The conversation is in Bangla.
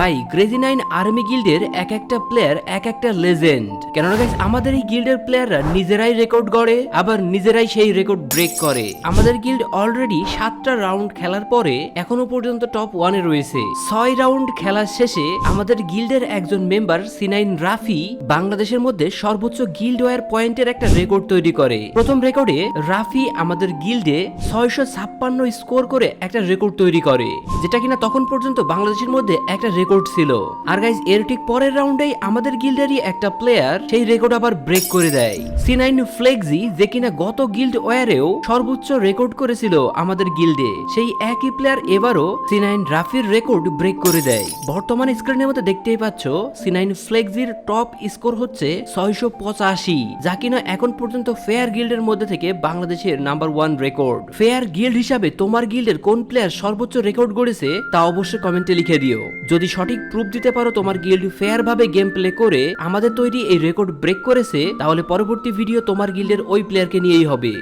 ভাই ক্রেজি নাইন আর্মি গিল্ডের এক একটা প্লেয়ার এক একটা লেজেন্ড কেননা আমাদের এই গিল্ডের প্লেয়াররা নিজেরাই রেকর্ড গড়ে, আবার নিজেরাই সেই রেকর্ড ব্রেক করে। আমাদের গিল্ড অলরেডি সাতটা রাউন্ড খেলার পরে এখনও পর্যন্ত টপ ওয়ানে রয়েছে। ছয় রাউন্ড খেলার শেষে আমাদের গিল্ডের একজন মেম্বার সিনাইন রাফি বাংলাদেশের মধ্যে সর্বোচ্চ গিল্ড ওয়ার পয়েন্টের একটা রেকর্ড তৈরি করে। প্রথম রেকর্ডে রাফি আমাদের গিল্ডে ছয়শো ছাপ্পান্ন স্কোর করে একটা রেকর্ড তৈরি করে, যেটা কিনা তখন পর্যন্ত বাংলাদেশের মধ্যে একটা রেকর্ড ছিল। আর গাইজ এর ঠিক পরের রাউন্ডেই আমাদের গিল্ডেরই একটা প্লেয়ার সেই রেকর্ড আবার ব্রেক করে দেয়। সি নাইন ফ্লেক্সি যে কিনা গত গিল্ড ওয়ারেও সর্বোচ্চ রেকর্ড করেছিল আমাদের গিল্ডে সেই একই প্লেয়ার এবারও সি নাইন রাফির রেকর্ড ব্রেক করে দেয়। বর্তমানে স্ক্রিনের মধ্যে দেখতেই পাচ্ছ সি নাইন ফ্লেক্সির টপ স্কোর হচ্ছে ছয়শো পঁচাশি, যা কিনা এখন পর্যন্ত ফেয়ার গিল্ডের মধ্যে থেকে বাংলাদেশের number one record fair guild হিসাবে তোমার গিল্ডের কোন প্লেয়ার সর্বোচ্চ রেকর্ড গড়েছে, তা অবশ্যই কমেন্টে লিখে দিও। যদি সঠিক প্রুফ দিতে পারো তোমার গিল্ড ফেয়ার ভাবে গেম প্লে করে। আমাদের তৈরি এই রেকর্ড ব্রেক করেছে, তাহলে পরবর্তী ভিডিও তোমার গিল্ডের ওই প্লেয়ারকে নিয়েই হবে।